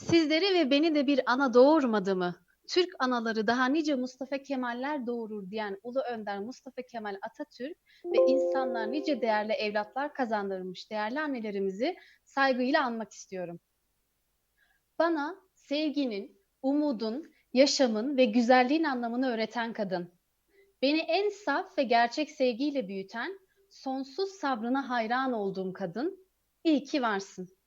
Sizleri ve beni de bir ana doğurmadı mı? Türk anaları daha nice Mustafa Kemaller doğurur diyen Ulu Önder Mustafa Kemal Atatürk ve insanlar nice değerli evlatlar kazandırmış değerli annelerimizi saygıyla anmak istiyorum. Bana sevginin, umudun, yaşamın ve güzelliğin anlamını öğreten kadın. Beni en saf ve gerçek sevgiyle büyüten, sonsuz sabrına hayran olduğum kadın. İyi ki varsın.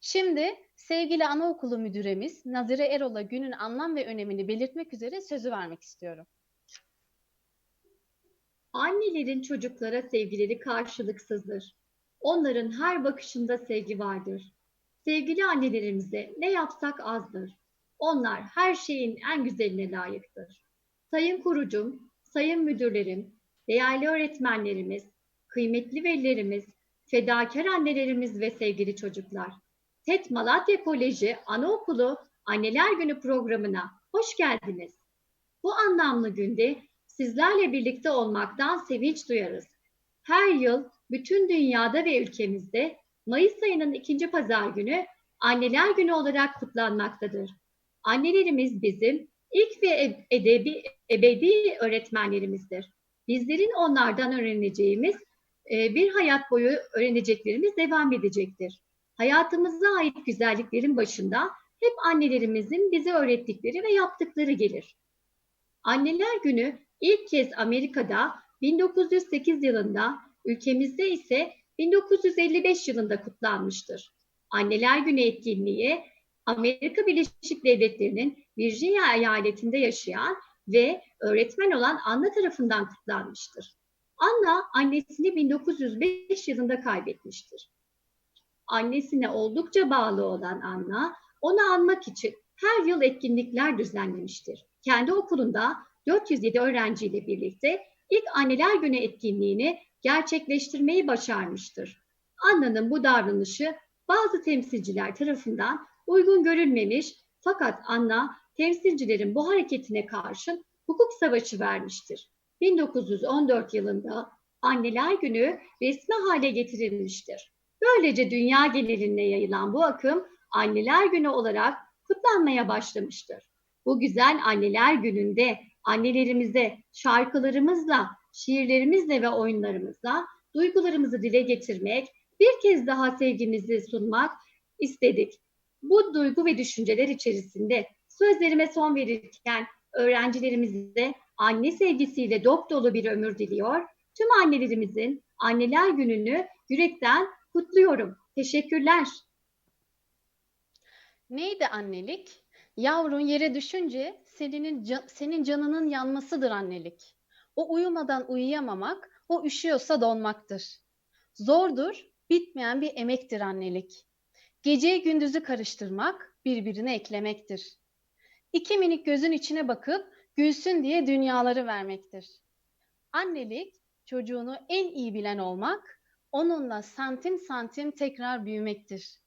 Şimdi sevgili anaokulu müdüremiz Nazire Erol'a günün anlam ve önemini belirtmek üzere sözü vermek istiyorum. Annelerin çocuklara sevgileri karşılıksızdır. Onların her bakışında sevgi vardır. Sevgili annelerimize ne yapsak azdır. Onlar her şeyin en güzeline layıktır. Sayın kurucum, sayın müdürlerim, değerli öğretmenlerimiz, kıymetli velilerimiz, fedakar annelerimiz ve sevgili çocuklar. TED Malatya Koleji Anaokulu Anneler Günü programına hoş geldiniz. Bu anlamlı günde sizlerle birlikte olmaktan sevinç duyarız. Her yıl bütün dünyada ve ülkemizde Mayıs ayının ikinci pazar günü Anneler Günü olarak kutlanmaktadır. Annelerimiz bizim ilk ve edebi, ebedi öğretmenlerimizdir. Bizlerin onlardan öğreneceğimiz bir hayat boyu öğreneceklerimiz devam edecektir. Hayatımıza ait güzelliklerin başında hep annelerimizin bize öğrettikleri ve yaptıkları gelir. Anneler Günü ilk kez Amerika'da 1908 yılında, ülkemizde ise 1955 yılında kutlanmıştır. Anneler Günü etkinliği Amerika Birleşik Devletleri'nin Virginia eyaletinde yaşayan ve öğretmen olan Anna tarafından kutlanmıştır. Anna annesini 1905 yılında kaybetmiştir. Annesine oldukça bağlı olan Anna, onu anmak için her yıl etkinlikler düzenlemiştir. Kendi okulunda 407 öğrenciyle birlikte ilk Anneler Günü etkinliğini gerçekleştirmeyi başarmıştır. Anna'nın bu davranışı bazı temsilciler tarafından uygun görülmemiş fakat Anna temsilcilerin bu hareketine karşın hukuk savaşı vermiştir. 1914 yılında Anneler Günü resmi hale getirilmiştir. Böylece dünya genelinde yayılan bu akım Anneler Günü olarak kutlanmaya başlamıştır. Bu güzel Anneler Günü'nde annelerimize şarkılarımızla, şiirlerimizle ve oyunlarımızla duygularımızı dile getirmek, bir kez daha sevgimizi sunmak istedik. Bu duygu ve düşünceler içerisinde sözlerime son verirken öğrencilerimize anne sevgisiyle dop dolu bir ömür diliyor. Tüm annelerimizin Anneler Günü'nü yürekten kutluyorum. Teşekkürler. Neydi annelik? Yavrun yere düşünce senin, senin canının yanmasıdır annelik. O uyumadan uyuyamamak, o üşüyorsa donmaktır. Zordur, bitmeyen bir emektir annelik. Geceyi gündüzü karıştırmak, birbirine eklemektir. İki minik gözün içine bakıp gülsün diye dünyaları vermektir. Annelik, çocuğunu en iyi bilen olmak, onunla santim santim tekrar büyümektir.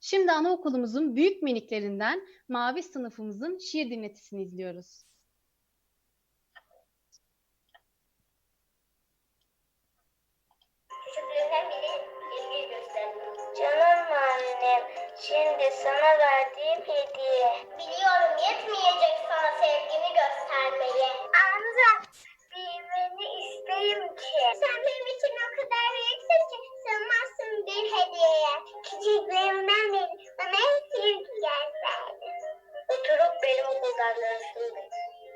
Şimdi anaokulumuzun büyük miniklerinden Mavi sınıfımızın şiir dinletisini izliyoruz. Küçüklüğünden beri ilgi gösterdim. Canım annem, şimdi sana verdiğim hediye. Biliyorum yetmeyecek sana sevgimi göstermeye. Amca, isterim ki. Sen benim için o kadar büyüksün ki sığmazsın bir hediyeye. Küçüklüğümden beri bana hep sevgiler verdin. Oturup benim okullardan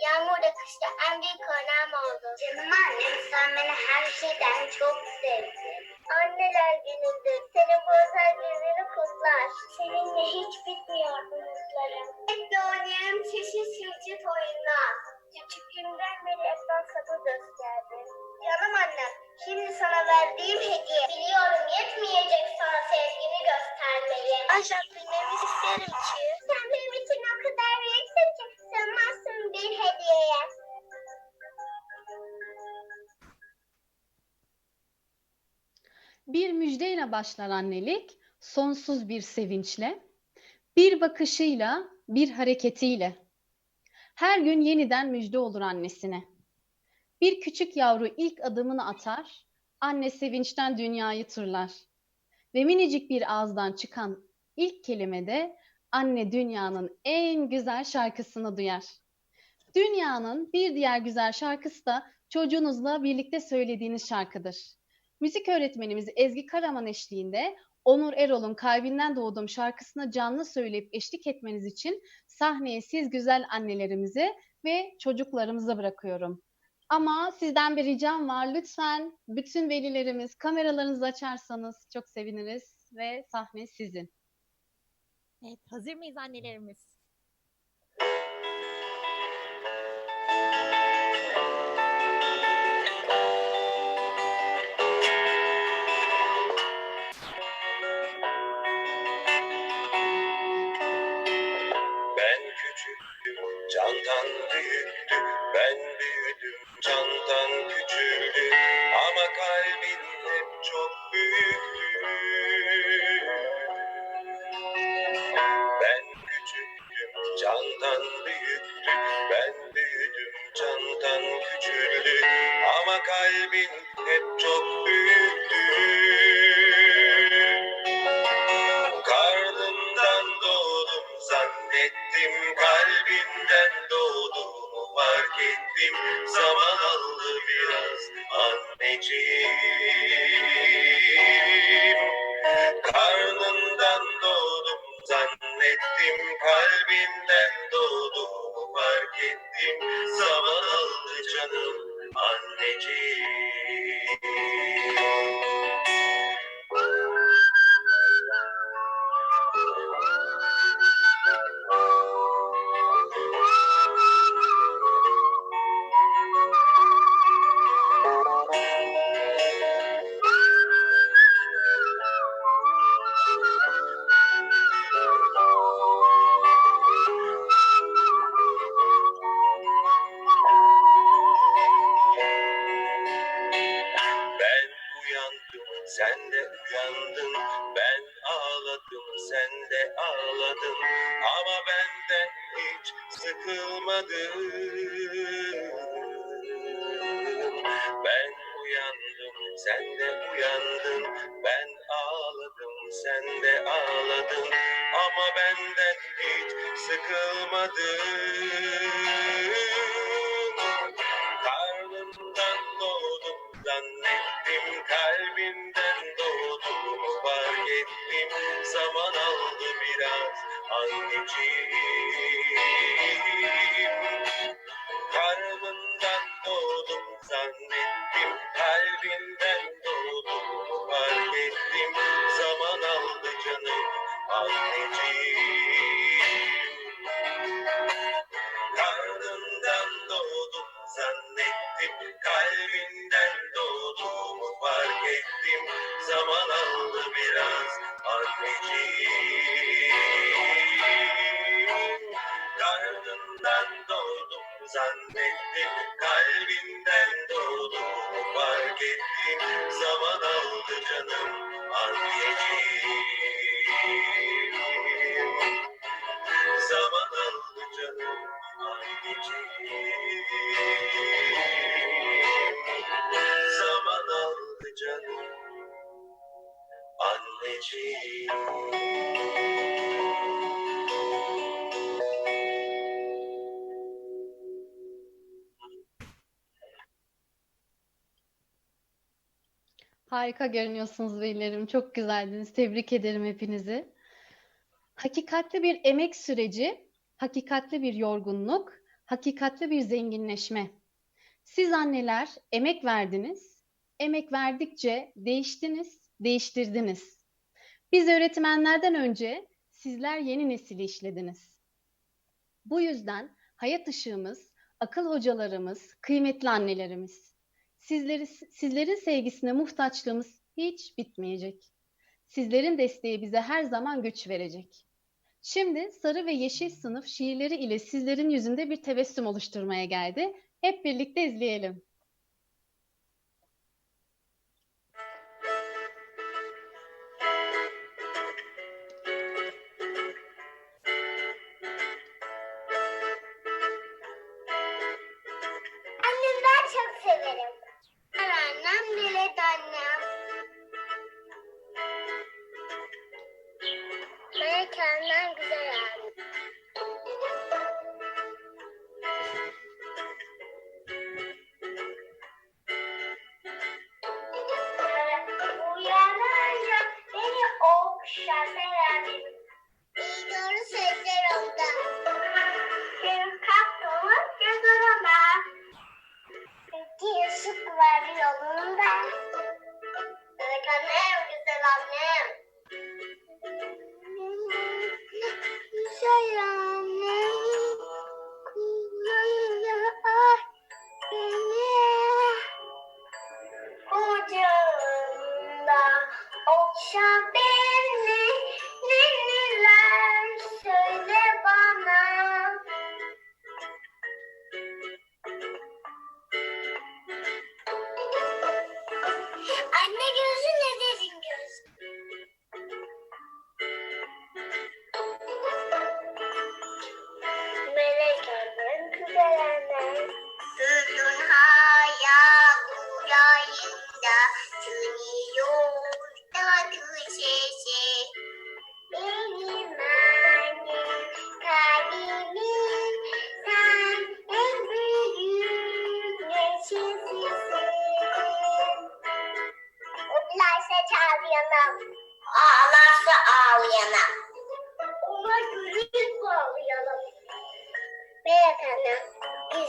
Yağmurda kışta en büyük örneğim oldu. Canım annem sen beni her şeyden çok sevdin. Anneler gününde senin bu özel gününü kutlar. Seninle hiç bitmiyor umutlarım. Hep de oynayalım çeşit çeşit oyunlar. Küçüklüğümden beri hep ben sabır gösterdim. Canım annem, şimdi sana verdiğim hediye. Biliyorum yetmeyecek sana sevgimi göstermeye. Ancak bilmemi isterim ki. Sen benim için o kadar büyüksün ki sığmazsın bir hediyeye. Bir müjdeyle başlar annelik, sonsuz bir sevinçle, bir bakışıyla, bir hareketiyle. Her gün yeniden müjde olur annesine. Bir küçük yavru ilk adımını atar, anne sevinçten dünyayı turlar. Ve minicik bir ağızdan çıkan ilk kelimede anne dünyanın en güzel şarkısını duyar. Dünyanın bir diğer güzel şarkısı da çocuğunuzla birlikte söylediğiniz şarkıdır. Müzik öğretmenimiz Ezgi Karaman eşliğinde Onur Erol'un Kalbinden Doğdum şarkısını canlı söyleyip eşlik etmeniz için sahneye siz güzel annelerimizi ve çocuklarımızı bırakıyorum. Ama sizden bir ricam var. Lütfen bütün velilerimiz kameralarınızı açarsanız çok seviniriz ve sahne sizin. Evet, hazır mıyız annelerimiz? Zannettim Kalbinden doğduğumu fark ettim. Zaman aldı biraz anneciğim sen de uyandın. Ben ağladım, sen de ağladın. Ama benden hiç sıkılmadın. Ben uyandım, sen de uyandın. Ben ağladım, sen de ağladın. Ama benden hiç sıkılmadın. Anneciğim Harika görünüyorsunuz velilerim. Çok güzeldiniz. Tebrik ederim hepinizi. Hakikatli bir emek süreci, hakikatli bir yorgunluk, hakikatli bir zenginleşme. Siz anneler emek verdiniz. Emek verdikçe değiştiniz, değiştirdiniz. Biz öğretmenlerden önce sizler yeni nesili işlediniz. Bu yüzden hayat ışığımız, akıl hocalarımız, kıymetli annelerimiz. Sizleri, sizlerin sevgisine muhtaçlığımız hiç bitmeyecek. Sizlerin desteği bize her zaman güç verecek. Şimdi sarı ve yeşil sınıf şiirleri ile sizlerin yüzünde bir tebessüm oluşturmaya geldi. Hep birlikte izleyelim. Oh, shopping.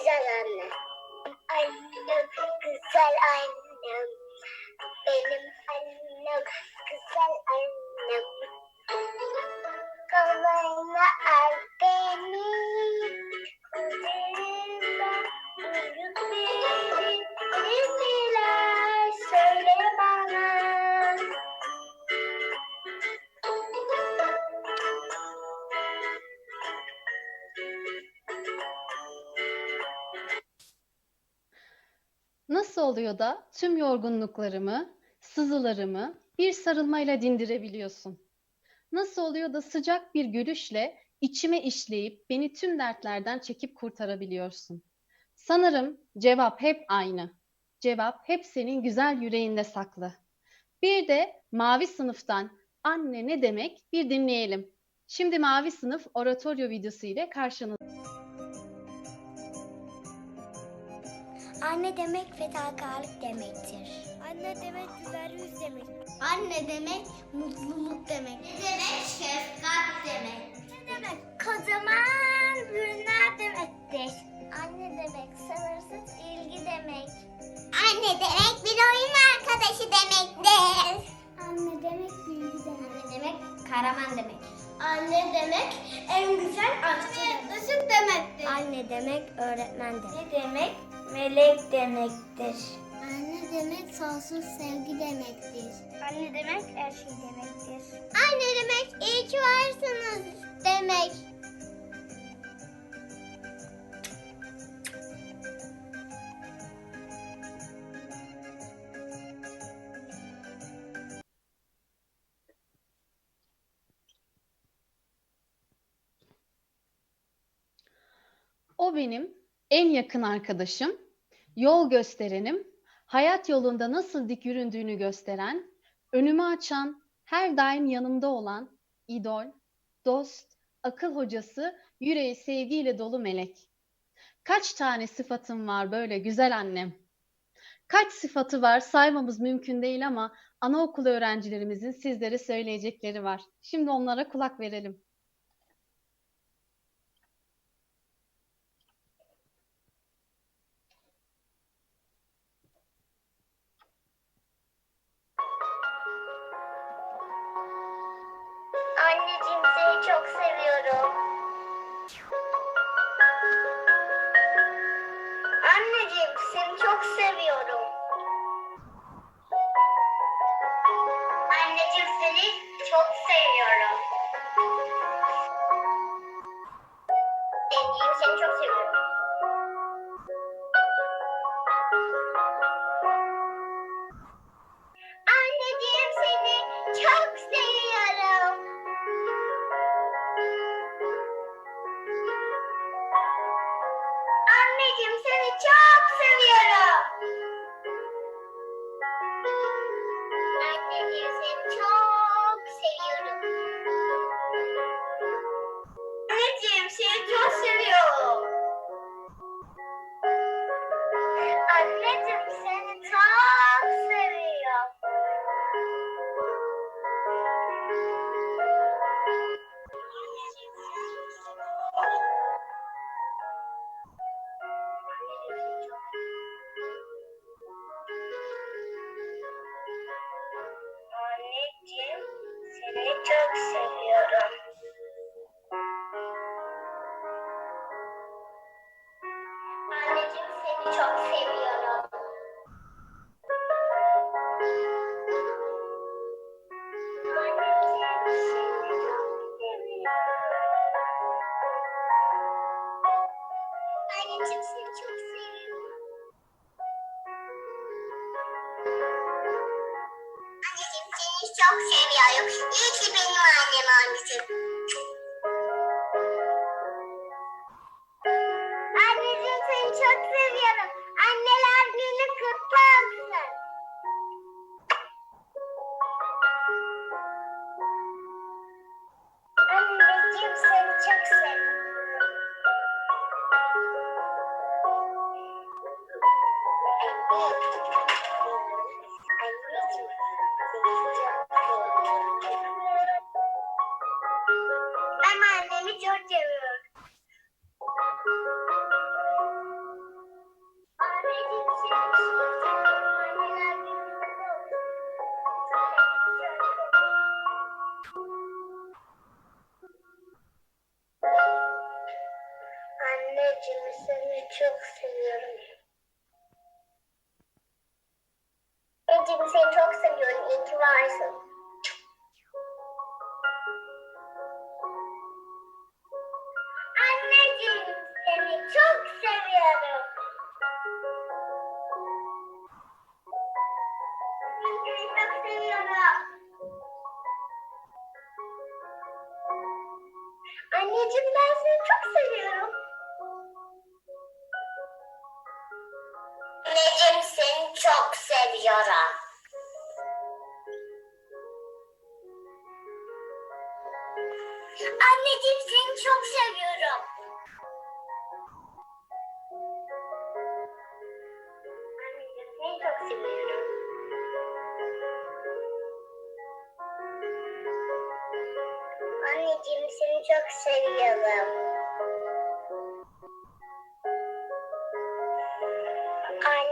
Güzel anne. Annem, güzel annem. Benim annem, güzel annem. Kollarına al beni. Üzerinde uyut beni. Neler söyle Nasıl oluyor da tüm yorgunluklarımı, sızılarımı bir sarılmayla dindirebiliyorsun? Nasıl oluyor da sıcak bir gülüşle içime işleyip beni tüm dertlerden çekip kurtarabiliyorsun? Sanırım cevap hep aynı. Cevap hep senin güzel yüreğinde saklı. Bir de mavi sınıftan anne ne demek bir dinleyelim. Şimdi mavi sınıf oratoryo videosu ile karşınızda. Anne demek fedakarlık demektir. Anne demek güler yüz demek. Anne demek mutluluk demek. Ne demek şefkat demek. Ne demek kocaman günler demektir. Anne demek sınırsız ilgi demek. Anne demek bir oyun arkadaşı demektir. Anne demek bilgi demek. Anne demek kahraman demek. Anne demek en güzel aşçı demek. Işık demektir. Anne demek öğretmen demek. Ne demek? Melek demektir. Anne demek sonsuz sevgi demektir. Anne demek her şey demektir. Anne demek iyi ki varsınız demek. O benim en yakın arkadaşım, yol gösterenim, hayat yolunda nasıl dik yüründüğünü gösteren, önümü açan, her daim yanımda olan idol, dost, akıl hocası, yüreği sevgiyle dolu melek. Kaç tane sıfatım var böyle güzel annem. Kaç sıfatı var saymamız mümkün değil ama anaokulu öğrencilerimizin sizlere söyleyecekleri var. Şimdi onlara kulak verelim. Çok seviyorum.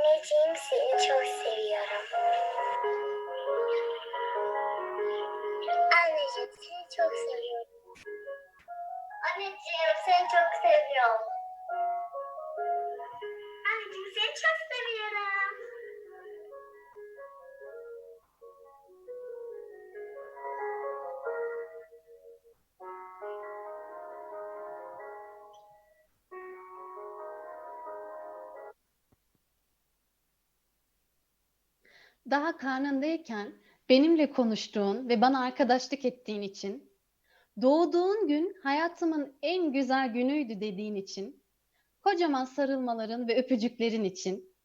Anneciğim seni çok seviyorum. Anneciğim seni çok seviyorum. Anneciğim seni çok seviyorum. Anneciğim seni çok seviyorum. Daha karnındayken benimle konuştuğun ve bana arkadaşlık ettiğin için, doğduğun gün hayatımın en güzel günüydü dediğin için, kocaman sarılmaların ve öpücüklerin için,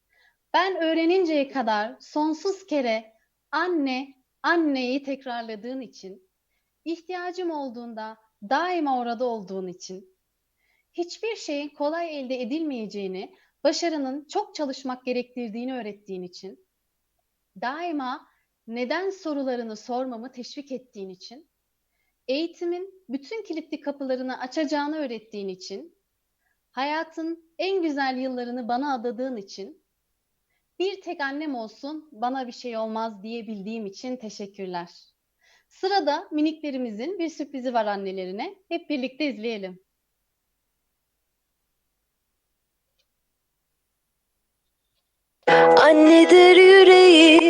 ben öğreninceye kadar sonsuz kere anne, anneyi tekrarladığın için, ihtiyacım olduğunda daima orada olduğun için, hiçbir şeyin kolay elde edilmeyeceğini, başarının çok çalışmak gerektirdiğini öğrettiğin için, daima neden sorularını sormamı teşvik ettiğin için, eğitimin bütün kilitli kapılarını açacağını öğrettiğin için, hayatın en güzel yıllarını bana adadığın için, bir tek annem olsun bana bir şey olmaz diyebildiğim için teşekkürler. Sırada miniklerimizin bir sürprizi var annelerine. Hep birlikte izleyelim. Annedir yüreği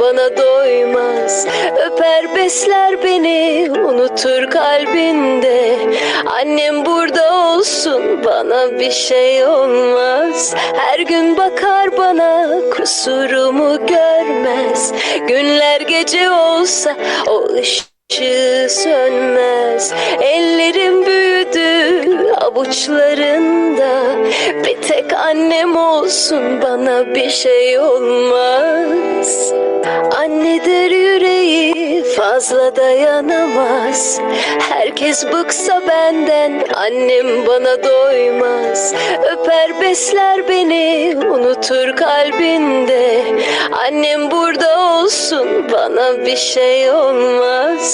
bana doymaz. Öper besler beni unutur kalbinde. Annem burada olsun bana bir şey olmaz. Her gün bakar bana kusurumu görmez. Günler gece olsa o ışığı sönmez. Ellerim büyüdü avuçlarında. Bir tek annem olsun bana bir şey olmaz. Annedir yüreği fazla dayanamaz. Herkes bıksa benden annem bana doymaz. Öper besler beni unutur kalbinde. Annem burada olsun bana bir şey olmaz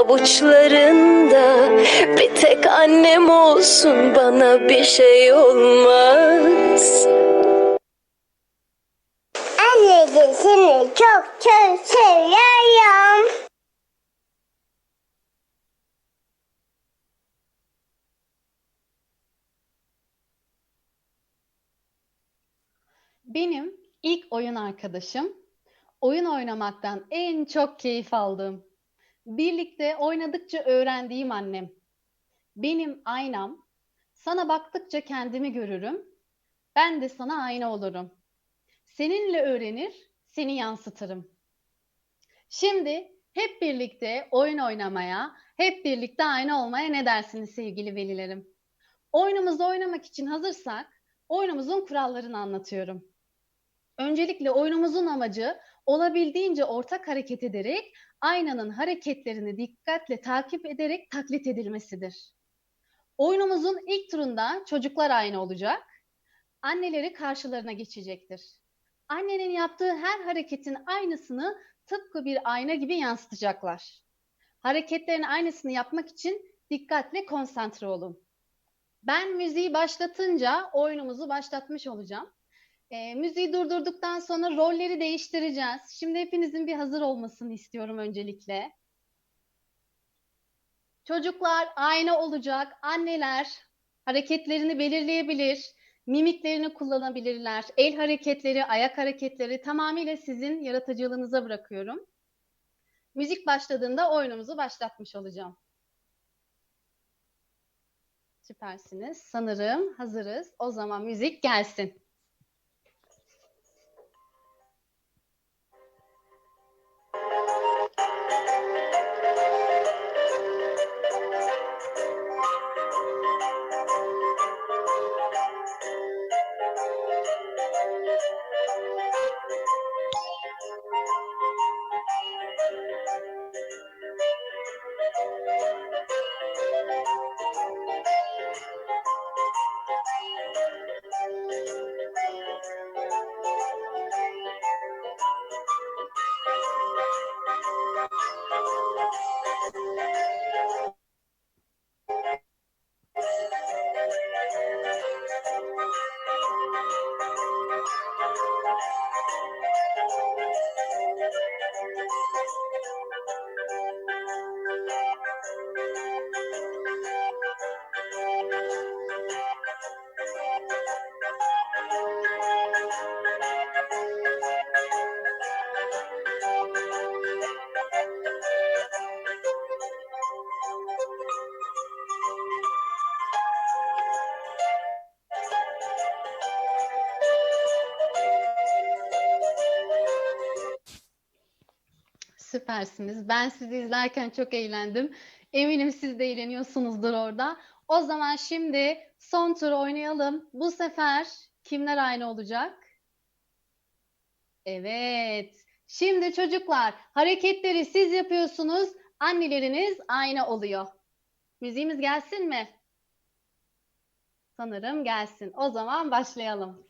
avuçlarında Bir tek annem olsun bana bir şey olmaz Anneciğim seni çok çok seviyorum. Benim ilk oyun arkadaşım, oyun oynamaktan en çok keyif aldığım, birlikte oynadıkça öğrendiğim annem. Benim aynam, sana baktıkça kendimi görürüm, ben de sana ayna olurum. Seninle öğrenir, seni yansıtırım. Şimdi hep birlikte oyun oynamaya, hep birlikte ayna olmaya ne dersiniz sevgili velilerim? Oyunumuzu oynamak için hazırsak, oyunumuzun kurallarını anlatıyorum. Öncelikle oyunumuzun amacı olabildiğince ortak hareket ederek aynanın hareketlerini dikkatle takip ederek taklit edilmesidir. Oyunumuzun ilk turunda çocuklar aynı olacak. Anneleri karşılarına geçecektir. Annenin yaptığı her hareketin aynısını tıpkı bir ayna gibi yansıtacaklar. Hareketlerin aynısını yapmak için dikkatle konsantre olun. Ben müziği başlatınca oyunumuzu başlatmış olacağım. E, müziği durdurduktan sonra rolleri değiştireceğiz. Şimdi hepinizin bir hazır olmasını istiyorum öncelikle. Çocuklar ayna olacak, anneler hareketlerini belirleyebilir, mimiklerini kullanabilirler. El hareketleri, ayak hareketleri tamamıyla sizin yaratıcılığınıza bırakıyorum. Müzik başladığında oyunumuzu başlatmış olacağım. Süpersiniz. Sanırım hazırız. O zaman müzik gelsin. Süpersiniz. Ben sizi izlerken çok eğlendim. Eminim siz de eğleniyorsunuzdur orada. O zaman şimdi son tur oynayalım. Bu sefer kimler aynı olacak? Evet. Şimdi çocuklar hareketleri siz yapıyorsunuz. Anneleriniz aynı oluyor. Müziğimiz gelsin mi? Sanırım gelsin. O zaman başlayalım.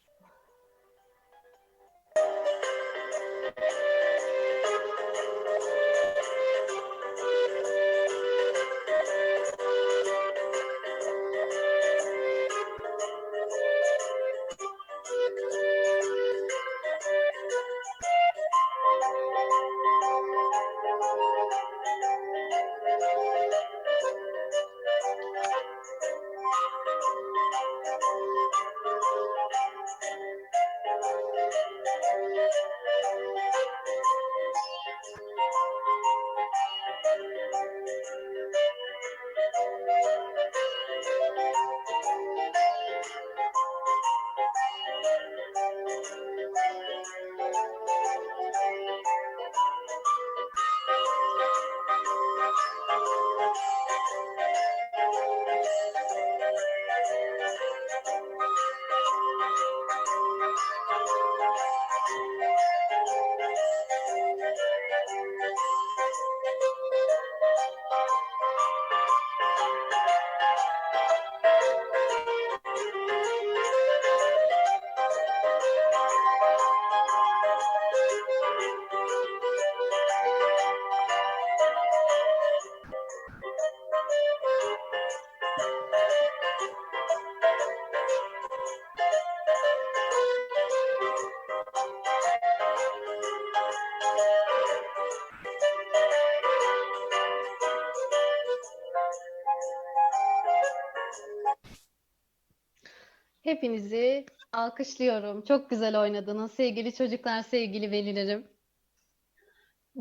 Hepinizi alkışlıyorum. Çok güzel oynadınız sevgili çocuklar, sevgili velilerim.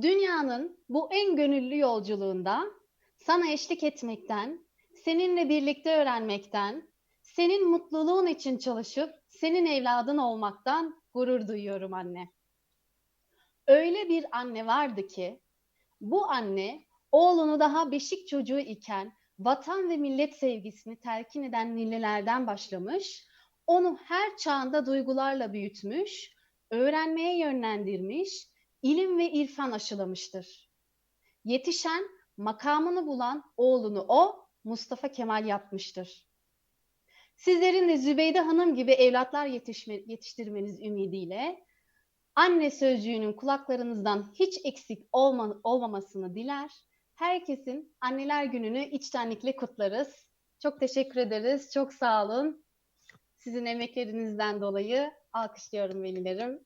Dünyanın bu en gönüllü yolculuğunda sana eşlik etmekten, seninle birlikte öğrenmekten, senin mutluluğun için çalışıp senin evladın olmaktan gurur duyuyorum anne. Öyle bir anne vardı ki bu anne oğlunu daha beşik çocuğu iken vatan ve millet sevgisini telkin eden nillelerden başlamış, onu her çağında duygularla büyütmüş, öğrenmeye yönlendirmiş, ilim ve irfan aşılamıştır. Yetişen, makamını bulan oğlunu o Mustafa Kemal yapmıştır. Sizlerin de Zübeyde Hanım gibi evlatlar yetişme, yetiştirmeniz ümidiyle anne sözcüğünün kulaklarınızdan hiç eksik olma, olmamasını diler. Herkesin anneler gününü içtenlikle kutlarız. Çok teşekkür ederiz. Çok sağ olun. Sizin emeklerinizden dolayı alkışlıyorum velilerim.